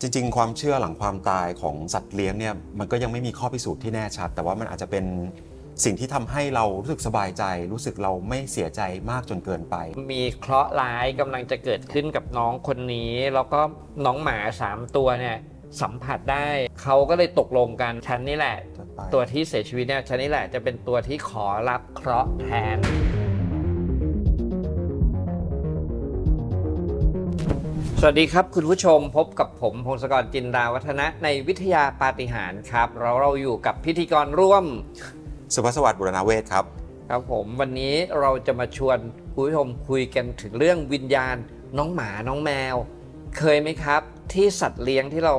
จริง ๆ ความเชื่อหลังความตายของสัตว์เลี้ยงเนี่ยมันก็ยังไม่มีข้อพิสูจน์ที่แน่ชัด แต่ว่ามันอาจจะเป็นสิ่งที่ทำให้เรารู้สึกสบายใจ รู้สึกเราไม่เสียใจมากจนเกินไป มีเคราะห์ร้ายกำลังจะเกิดขึ้นกับน้องคนนี้ แล้วก็น้องหมาสามตัวเนี่ยสัมผัสได้ เขาก็เลยตกลงกันฉันนี่แหละจะไปตัวที่เสียชีวิตเนี่ยฉันนี่แหละจะเป็นตัวที่ขอรับเคราะห์แทน สวัสดีครับคุณผู้ชมพบกับผมพงศกรจินดาวัฒนะในวิทยาปาฏิหาริย์ครับ เราเราอยู่กับพิธีกรร่วม สุภาพสวัสดิ์บุรณเวศครับ ครับผมวันนี้เราจะมาชวนคุณผู้ชมคุยกันถึงเรื่องวิญญาณน้องหมาน้องแมว เคยไหมครับ ที่สัตว์เลี้ยงที่เรา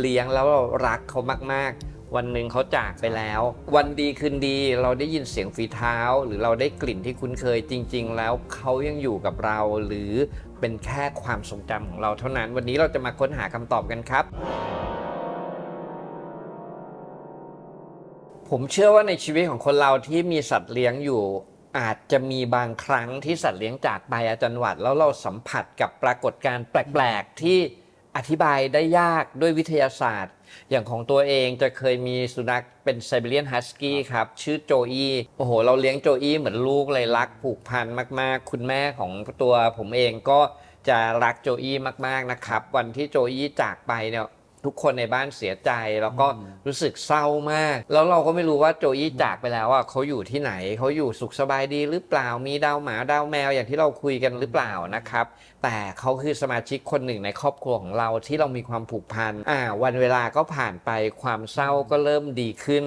เลี้ยงแล้วเรารักเขามากๆ วันหนึ่งเขาจากไปแล้ว วันดีคืนดีเราได้ยินเสียงฝีเท้า หรือเราได้กลิ่นที่คุ้นเคยจริง ๆ แล้วเขายังอยู่กับเรา หรือเป็นแค่ความทรงจำของเราเท่านั้น วันนี้เราจะมาค้นหาคำตอบกันครับ ผมเชื่อว่าในชีวิตของคนเราที่มีสัตว์เลี้ยงอยู่อาจจะมีบางครั้งที่สัตว์เลี้ยงจากไปอาจารย์หวัดแล้วเราสัมผัสกับปรากฏการณ์แปลก ๆ ที่อธิบายได้ยากด้วยวิทยาศาสตร์ อย่างของตัวเองจะเคยมีสุนัขเป็นไซบีเรียนฮัสกี้ครับ ชื่อโจอี้โอ้โห เราเลี้ยงโจอี้เหมือนลูกเลยรักผูกพันมากๆ คุณแม่ของตัวผมเองก็จะรักโจอี้มากๆนะครับ วันที่โจอี้จากไปเนี่ย ทุกคนในบ้านเสียใจแล้วก็รู้สึกเศร้ามาก แล้วเราก็ไม่รู้ว่าโจอี้จากไปแล้วอะเขาอยู่ที่ไหนเขาอยู่สุขสบายดีหรือเปล่ามีดาวหมาดาวแมวอย่างที่เราคุยกันหรือเปล่านะครับ แต่เขาคือสมาชิกคนหนึ่งในครอบครัวของเราที่เรามีความผูกพันอ่า วันเวลาก็ผ่านไปความเศร้าก็เริ่มดีขึ้น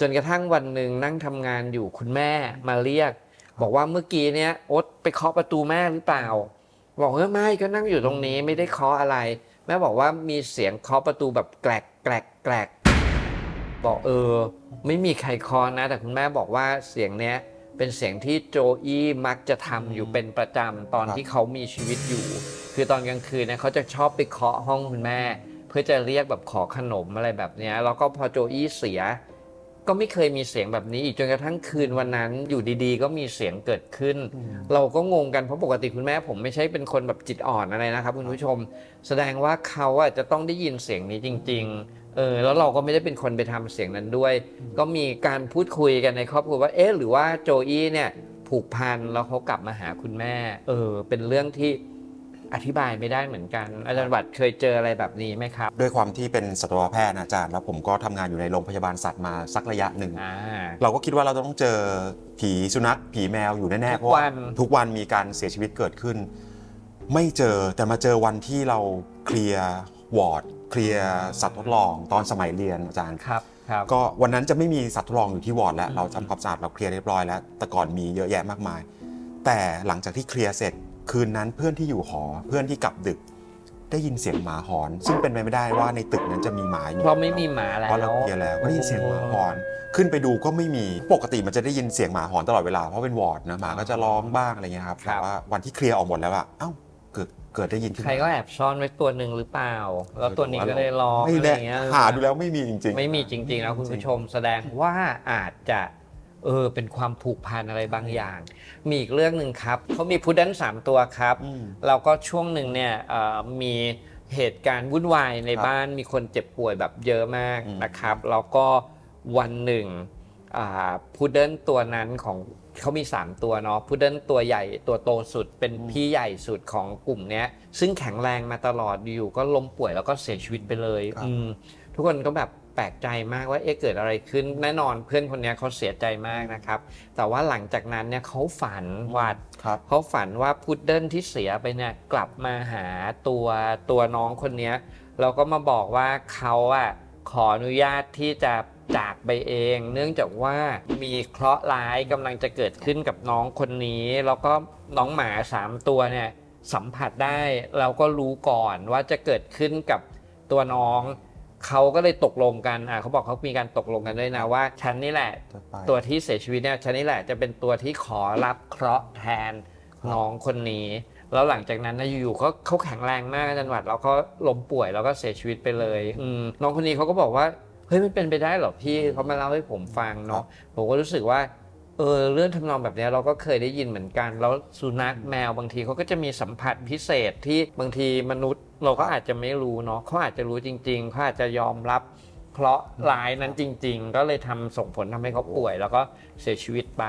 จนกระทั่งวันหนึ่งนั่งทำงานอยู่คุณแม่มาเรียก บอกว่าเมื่อกี้เนี้ยโอ๊ตไปเคาะประตูแม่หรือเปล่า บอกเฮ้ยไม่ก็นั่งอยู่ตรงนี้ไม่ได้เคาะอะไร แม่บอกว่ามีเสียงเคาะประตูแบบแกลกแกลกแกลกบอกเออ ไม่มีใครเคาะนะ แต่คุณแม่บอกว่าเสียงเนี้ยเป็นเสียงที่โจอี้มักจะทำอยู่เป็นประจำตอนที่เขามีชีวิตอยู่ คือตอนกลางคืนเนี่ยเขาจะชอบไปเคาะห้องคุณแม่ เพื่อจะเรียกแบบขอขนมอะไรแบบเนี้ยแล้วก็พอโจอี้เสีย ก็ไม่เคยมีเสียงแบบนี้อีกจนกระทั่งคืนวันนั้นอยู่ดีๆ ก็มีเสียงเกิดขึ้น เราก็งงกันเพราะปกติคุณแม่ผมไม่ใช่เป็นคนแบบจิตอ่อนอะไรนะครับคุณผู้ชม แสดงว่าเขาอะจะต้องได้ยินเสียงนี้จริง ๆเออแล้วเราก็ไม่ได้เป็นคนไปทำเสียงนั้นด้วย ก็มีการพูดคุยกันในครอบครัวว่าเอ๊ะหรือว่าโจอี้เนี่ยผูกพันแล้วเขากลับมาหาคุณแม่ เออ เป็นเรื่องที่ อธิบายไม่ได้เหมือนกัน อาจารย์วัดเคยเจออะไรแบบนี้ไหมครับ ด้วยความที่เป็นสัตวแพทย์นะอาจารย์ แล้วผมก็ทำงานอยู่ในโรงพยาบาลสัตว์มาสักระยะหนึ่ง อ่า เราก็คิดว่าเราต้องเจอผีสุนัข ผีแมวอยู่แน่ทุกๆเพราะว่าวันทุกวันมีการเสียชีวิตเกิดขึ้น ไม่เจอแต่มาเจอวันที่เราเคลียร์วอร์ดเคลียร์สัตว์ทดลองตอนสมัยเรียนอาจารย์ ครับครับ ก็วันนั้นจะไม่มีสัตว์ทดลองอยู่ที่วอร์ดแล้วเราทำความสะอาดเราเคลียร์เรียบร้อยแล้ว แต่ก่อนมีเยอะแยะมากมาย แต่หลังจากที่เคลียร์เสร็จ คืนนั้นเพื่อนที่อยู่หอเพื่อนที่กลับดึก ได้ยินเสียงหมาหอน ซึ่งเป็นไปไม่ได้ว่าในตึกนั้นจะมีหมาอยู่เพราะไม่มีหมาแล้วเพราะเราเคลียร์แล้วก็ได้ยินเสียงหมาหอน ขึ้นไปดูก็ไม่มีปกติมันจะได้ยินเสียงหมาหอนตลอดเวลาเพราะเป็นวอร์ดนะหมาก็จะร้องบ้างอะไรเงี้ยครับครัแต่บว่าวันที่เคลียร์ออกหมดแล้วอะเอ้าเกิดเกิดได้ยินขึ้นใครก็แอบซ่อนไว้ตัวหนึ่งหรือเปล่า แล้วตัวนี้ก็ได้ร้องไม่อะไรแน่อย่างเงี้ยหาดูแล้วไม่มีจริง ๆ ไม่มีจริงๆนะคุณผู้ชมแสดงว่าอาจจะ เออ เป็นความผูกพันอะไรบางอย่าง มีอีกเรื่องหนึ่งครับเขามีพุดเดิ้ลสามตัวครับ อืม แล้วก็ช่วงหนึ่งเนี่ยเอ่อมีเหตุการณ์วุ่นวายในครับบ้านมีคนเจ็บป่วยแบบเยอะมากอืม นะครับ แล้วก็วันหนึ่งพุดเดิ้ลตัวนั้นของเขามี 3 ตัวเนาะพุดเดิ้ลตัวใหญ่ตัวโตสุดเป็นพี่ใหญ่สุดของกลุ่มเนี้ย ซึ่งแข็งแรงมาตลอดอยู่ก็ล้มป่วยแล้วก็เสียชีวิตไปเลยครับ อืมทุกคนก็แบบ แปลกใจมากว่าเอ๊ะเกิดอะไรขึ้นแน่นอนเพื่อนคนเนี้ยเขาเสียใจมากนะครับ แต่ว่าหลังจากนั้นเนี่ยเขาฝันวัดครับเขาฝันว่าพุดเดิ้ลที่เสียไปเนี่ยกลับมาหาตัวตัวน้องคนเนี้ยแล้วก็มาบอกว่าเขาอะขออนุญาตที่จะจากไปเอง เนื่องจากว่ามีเคราะห์ร้ายกำลังจะเกิดขึ้นกับน้องคนนี้ แล้วก็น้องหมาสามตัวเนี่ยสัมผัสได้เราก็รู้ก่อนว่าจะเกิดขึ้นกับตัวน้อง เขาก็เลยตกลงกันอะเขาบอกเขามีการตกลงกันด้วยนะว่า ฉันนี่แหละจะไปตัวที่เสียชีวิตเนี่ยฉันนี่แหละจะเป็นตัวที่ขอรับเคราะห์แทนน้องคนนี้ แล้วหลังจากนั้นนะอยู่ๆก็เขาแข็งแรงมากอาจันหวัด แล้วก็ล้มป่วยแล้วก็เสียชีวิตไปเลยอืมน้องคนนี้เขาก็บอกว่าเฮ้ยมันเป็นไปได้เหรอพี่เขามาเล่าให้ผมฟังเนาะผมก็รู้สึกว่า เอเออเรื่องทำนองแบบเนี้ยเราก็เคยได้ยินเหมือนกัน แล้วสุนัขแมวบางทีเขาก็จะมีสัมผัสพิเศษที่บางทีมนุษย์เราก็อาจจะไม่รู้เนาะเขาอาจจะรู้จริงๆเขาอาจจะยอมรับเคราะห์ร้ายนั้นจริง ๆ ก็เลยทำส่งผลทำให้เขาป่วย แล้วก็เสียชีวิตไป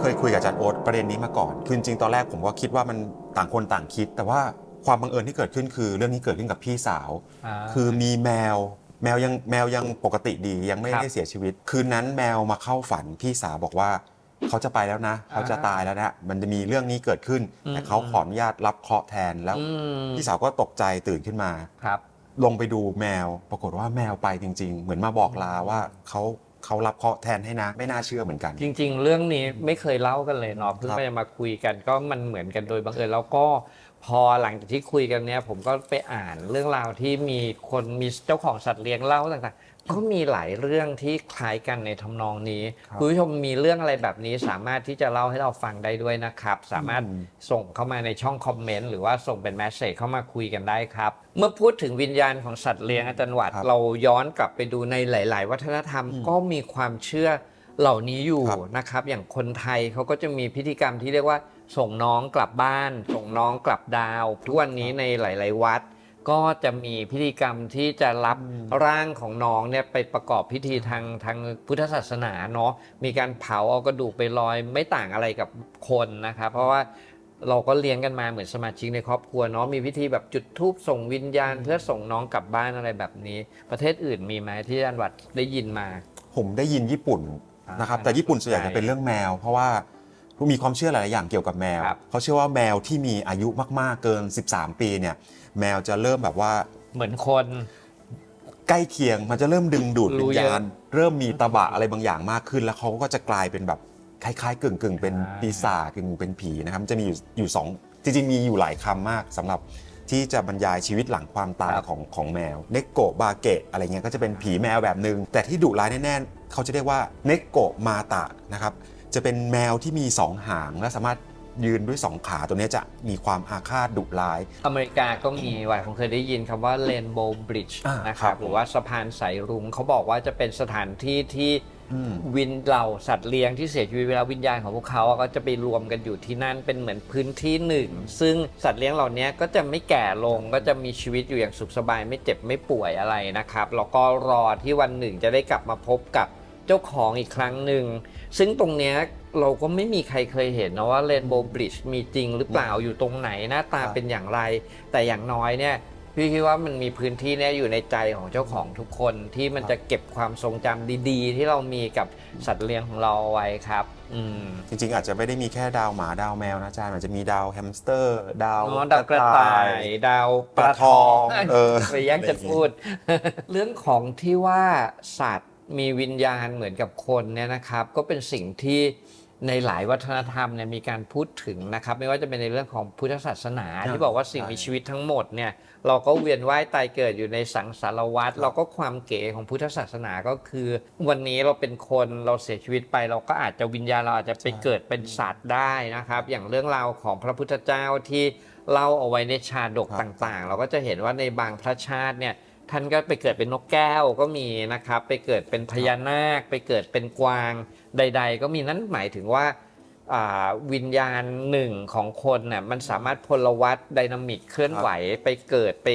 เคยคุยกับอาจารย์โอ๊ตประเด็นนี้มาก่อน คือจริงๆตอนแรกผมก็คิดว่ามันต่างคนต่างคิด แต่ว่าความบังเอิญที่เกิดขึ้นคือ เรื่องนี้เกิดขึ้นกับพี่สาวอ่าคือมีแมว แมวยังแมวยังปกติดียังไม่ครับได้เสียชีวิต คืนนั้นแมวมาเข้าฝันพี่สาวบอกว่าเขาจะไปแล้วนะ เขาจะตายแล้วนะมันจะมีเรื่องนี้เกิดขึ้น อืม แต่เขาขออนุญาตรับเคราะห์แทนแล้ว อืมพี่สาวก็ตกใจตื่นขึ้นมา ครับลงไปดูแมว ปรากฏว่าแมวไปจริง ๆ เหมือนมาบอกลาว่าเขาเขารับเคราะห์แทนให้นะ ไม่น่าเชื่อเหมือนกัน จริง ๆ เรื่องนี้ไม่เคยเล่ากันเลยเนาะเพิ่งครับ ไปมาคุยกันก็มันเหมือนกันโดยบังเอิญแล้วก็ พอหลังจากที่คุยกันเนี้ยผมก็ไปอ่านเรื่องราวที่มีคนมีเจ้าของสัตว์เลี้ยงเล่าต่างๆ ก็มีหลายเรื่องที่คล้ายกันในทำนองนี้ครับคุณผู้ชมมีเรื่องอะไรแบบนี้สามารถที่จะเล่าให้เราฟังได้ด้วยนะครับ สามารถอืมส่งเข้ามาในช่องคอมเมนต์หรือว่าส่งเป็นแมสเซจเข้ามาคุยกันได้ครับ เมื่อพูดถึงวิญญาณของสัตว์เลี้ยงอาจารย์หวัดครับเราย้อนกลับไปดูในหลาย ๆ วัฒนธรรมก็มีความเชื่อเหล่านี้อยู่ครับนะครับ อย่างคนไทยเขาก็จะมีพิธีกรรมที่เรียกว่า ส่งน้องกลับบ้าน ส่งน้องกลับดาว ทุกวันนี้ในหลาย ๆ วัด ก็จะมีพิธีกรรมที่จะรับร่างของน้องเนี่ยไปประกอบพิธีทางทางพุทธศาสนาเนาะมีการเผาเอากระดูกไปลอยไม่ต่างอะไรกับคนนะครับเพราะว่าเราก็เลี้ยงกันมาเหมือนสมาชิกในครอบครัวเนาะมีพิธีแบบจุดธูปส่งวิญญาณ เพื่อส่งน้องกลับบ้านอะไรแบบนี้ ประเทศอื่นมีไหมที่อาจารย์วัดได้ยินมา ผมได้ยินญี่ปุ่นนะครับอ่าแต่ญี่ปุ่นส่วนใหญ่จะเป็นเรื่องแมว เพราะว่า มีความเชื่อหลาย ๆ อย่างเกี่ยวกับแมว ครับเขาเชื่อว่าแมวที่มีอายุมาก ๆ เกิน 13 ปีเนี่ยแมวจะเริ่มแบบว่าเหมือนคน ใกล้เคียงมันจะเริ่มดึงดูดรู้วิญเยอะญาณ เริ่มมีตะบะอะไรบางอย่างมากขึ้น แล้วเขาก็จะกลายเป็นแบบคล้าย ๆ กึ่งกึ่งๆเป็นอ่า ปีศาจกึ่งเป็นผีนะครับมันจะมีอยู่อยู่สองจริง ๆ มีอยู่หลายคำมากสำหรับที่จะบรรยายชีวิตหลังความตายของของแมวเนโกะบาเกะอะไรเงี้ยก็จะเป็นผีแมวแบบหนึ่งแต่ที่ดุร้ายแน่ ๆ เขาจะเรียกว่าเนโกะมาตะนะครับ จะเป็นแมวที่มีสองหางและสามารถยืนด้วยสองขาตัวเนี้ยจะมีความอาฆาตดุร้าย อเมริกาก็มีว่าผมเคยได้ยินคำว่า Rainbow Bridge อ่านะคครัรับบ หรือว่าสะพานสายรุ้งเขาบอกว่าจะเป็นสถานที่ที่อืม วินเหล่าสัตว์เลี้ยงที่เสียชีวิตเวลาวิญญาณของพวกเขาอะก็จะไปรวมกันอยู่ที่นั่นเป็นเหมือนพื้นที่หนึ่ง ซึ่งสัตว์เลี้ยงเหล่านี้ก็จะไม่แก่ลงก็จะมีชีวิตอยู่อย่างสุขสบายไม่เจ็บไม่ป่วยอะไรนะครับแล้วก็รอที่วันหนึ่งจะได้กลับมาพบกับ เจ้าของอีกครั้งหนึ่ง ซึ่งตรงเนี้ยเราก็ไม่มีใครเคยเห็นนะว่า Rainbow Bridge มีจริงหรือเปล่าอยู่ตรงไหนหน้าตาครับเป็นอย่างไร แต่อย่างน้อยเนี่ยพี่คิดว่ามันมีพื้นที่เนี่ยอยู่ในใจของเจ้าของทุกคนที่มันจะเก็บความทรงจำดีๆ ที่เรามีกับสัตว์เลี้ยงของเราเอาไว้ครับ อืมจริงๆ อาจจะไม่ได้มีแค่ดาวหมาดาวแมวนะอาจารย์อาจจะมีดาวแฮมสเตอร์ ดาวอ๋อดาวกระต่าย ดาวปลาทองเออ ไปแย่งจะพูด เรื่องของที่ว่าสัตว์ มีวิญญาณเหมือนกับคนเนี่ยนะครับ ก็เป็นสิ่งที่ในหลายวัฒนธรรมเนี่ยมีการพูดถึงนะครับ ไม่ว่าจะเป็นในเรื่องของพุทธศาสนาครับที่บอกว่าสิ่งใช่มีชีวิตทั้งหมดเนี่ยเราก็เวียนว่ายตายเกิดอยู่ในสังสารวัฏเราก็ความเก๋ของพุทธศาสนาก็คือ วันนี้เราเป็นคนเราเสียชีวิตไป เราก็อาจจะวิญญาณเราอาจจะไปเกิดเป็นสัตว์ได้นะครับ อย่างเรื่องราวของพระพุทธเจ้าที่เล่าเอาไว้ในชาดกครับต่างๆ เราก็จะเห็นว่าในบางพระชาติเนี่ย ท่านก็ไปเกิดเป็นนกแก้วก็มีนะครับ ไปเกิดเป็นพญานาค ไปเกิดเป็นกวางใด ๆ ก็มีนั่นหมายถึงว่าอ่าวิญญาณหนึ่งของคนเนี่ยมันสามารถพลวัตไดนามิกเคลื่อนไหวไปเกิดไป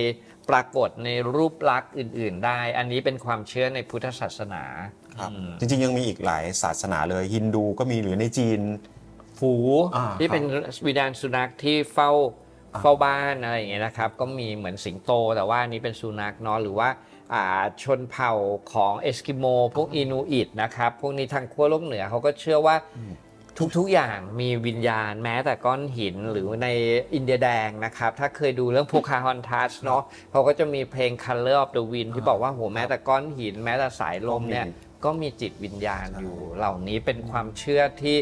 ปรากฏในรูปลักษณ์อื่น ๆ ได้ อันนี้เป็นความเชื่อในพุทธศาสนาครับอืมจริง ๆ ยังมีอีกหลายศาสนาเลยฮินดูก็มีหรือในจีน ฝูอ่าที่เป็นวิญญาณสุนัขที่เฝ้าอ่า เฝ้าบ้านอะไรอย่างเงี้ยนะครับ ก็มีเหมือนสิงโต แต่ว่าอันนี้เป็นสุนัขเนาะหรือว่าอ่าชนเผ่าของเอสกิโมพวกอินูอิตนะครับพวกนี้ทางขั้วโลกเหนือเขาก็เชื่อว่าทุกๆอย่างมีวิญญาณแม้แต่ก้อนหินหรือในอินเดียแดงนะครับ ถ้าเคยดูเรื่องโพคาฮอนทัสเนาะเขาก็จะมีเพลง Color of the Wind ที่บอกว่าโหแม้แต่ก้อนหิน แม้แต่สายลมเนี่ยก็มีจิตวิญญาณอยู่เหล่านี้เป็นความเชื่อที่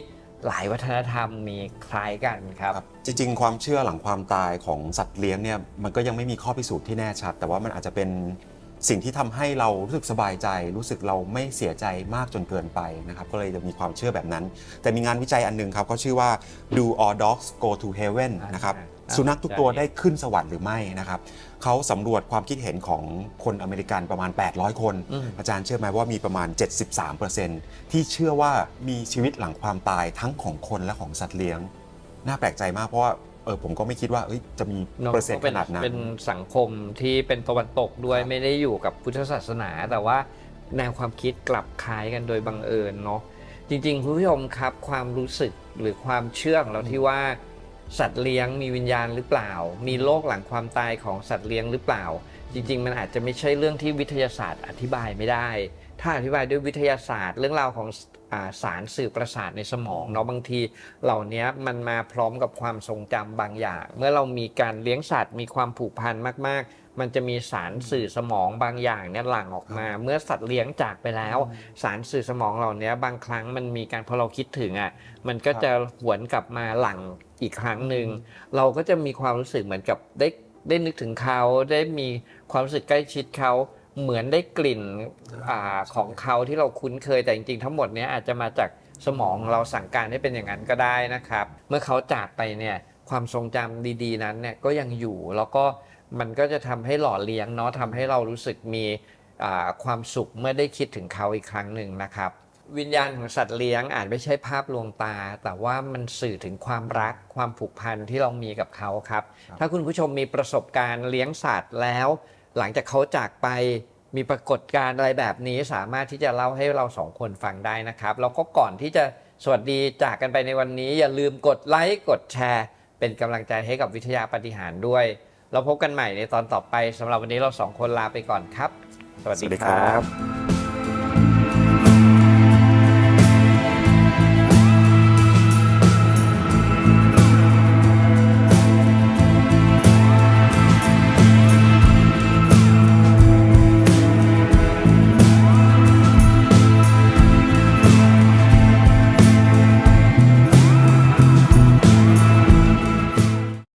หลายวัฒนธรรมมีคล้ายกันครับ ครับจริงๆ ความเชื่อหลังความตายของสัตว์เลี้ยงเนี่ยมันก็ยังไม่มีข้อพิสูจน์ที่แน่ชัด แต่ว่ามันอาจจะเป็นสิ่งที่ทำให้เรารู้สึกสบายใจ รู้สึกเราไม่เสียใจมากจนเกินไปนะครับก็เลยจะมีความเชื่อแบบนั้น แต่มีงานวิจัยอันหนึงครับก็ชื่อว่า Do All Dogs Go to Heaven นะครับอ่ สุนัขทุกตัวใช่ได้ขึ้นสวรรค์หรือไม่นะครับเขาสำรวจความคิดเห็นของคนอเมริกันประมาณ 800 คนอืมอาจารย์เชื่อไหมว่ามีประมาณ 73%ที่เชื่อว่ามีชีวิตหลังความตายทั้งของคนและของสัตว์เลี้ยง น่าแปลกใจมากเพราะว่าเออผมก็ไม่คิดว่าเอ้ยจะมีเนอะเปอร์เซ็นต์พาะขนาดนั้นเป็นสังคมที่เป็นตะวันตกด้วยครับไม่ได้อยู่กับพุทธศาสนา แต่ว่าแนวความคิดกลับคล้ายกันโดยบังเอิญเนาะจริงๆคุณผู้ชมครับความรู้สึกหรือความเชื่อของเราที่ว่า สัตว์เลี้ยงมีวิญญาณหรือเปล่า มีโลกหลังความตายของสัตว์เลี้ยงหรือเปล่า จริง ๆ มันอาจจะไม่ใช่เรื่องที่วิทยาศาสตร์อธิบายไม่ได้ ถ้าอธิบายด้วยวิทยาศาสตร์ เรื่องราวของสารสื่อประสาทในสมองเนาะบางที เหล่านี้มันมาพร้อมกับความทรงจำบางอย่าง เมื่อเรามีการเลี้ยงสัตว์มีความผูกพันมากๆ มันจะมีสารสื่อสมองบางอย่างเนี่ยหลั่งออกมา เมื่อสัตว์เลี้ยงจากไปแล้ว สารสื่อสมองเหล่านี้บางครั้งมันมีการพอเราคิดถึงอะมันก็จะหวนกลับมาหลั่งอีกครั้งหนึ่งเราก็จะมีความรู้สึกเหมือนกับได้ได้นึกถึงเขาได้มีความรู้สึกใกล้ชิดเขาเหมือนได้กลิ่นอาของเขาที่เราคุ้นเคยแต่จริงๆ ทั้งหมดเนี้ยอาจจะมาจากสมองเราสั่งการให้เป็นอย่างนั้นก็ได้นะครับ เมื่อเขาจากไปเนี่ยความทรงจำดี ๆ นั้นเนี่ยก็ยังอยู่แล้วก็ มันก็จะทำให้หล่อเลี้ยงเนาะทำให้เรารู้สึกมีอ่าความสุขเมื่อได้คิดถึงเขาอีกครั้งหนึ่งนะครับ วิญญาณของสัตว์เลี้ยงอาจไม่ใช่ภาพลวงตา แต่ว่ามันสื่อถึงความรักความผูกพันที่เรามีกับเขาครับครับ ถ้าคุณผู้ชมมีประสบการณ์เลี้ยงสัตว์แล้ว หลังจากเขาจากไปมีปรากฏการณ์อะไรแบบนี้สามารถที่จะเล่าให้เราสองคนฟังได้นะครับ แล้วก็ก่อนที่จะสวัสดีจากกันไปในวันนี้ อย่าลืมกดไลค์กดแชร์ เป็นกำลังใจให้กับวิทยาปฏิหารย์ด้วย เราพบกันใหม่ในตอนต่อไปสำหรับวันนี้เราสองคนลาไปก่อนครับ สวัสดีครัรับบ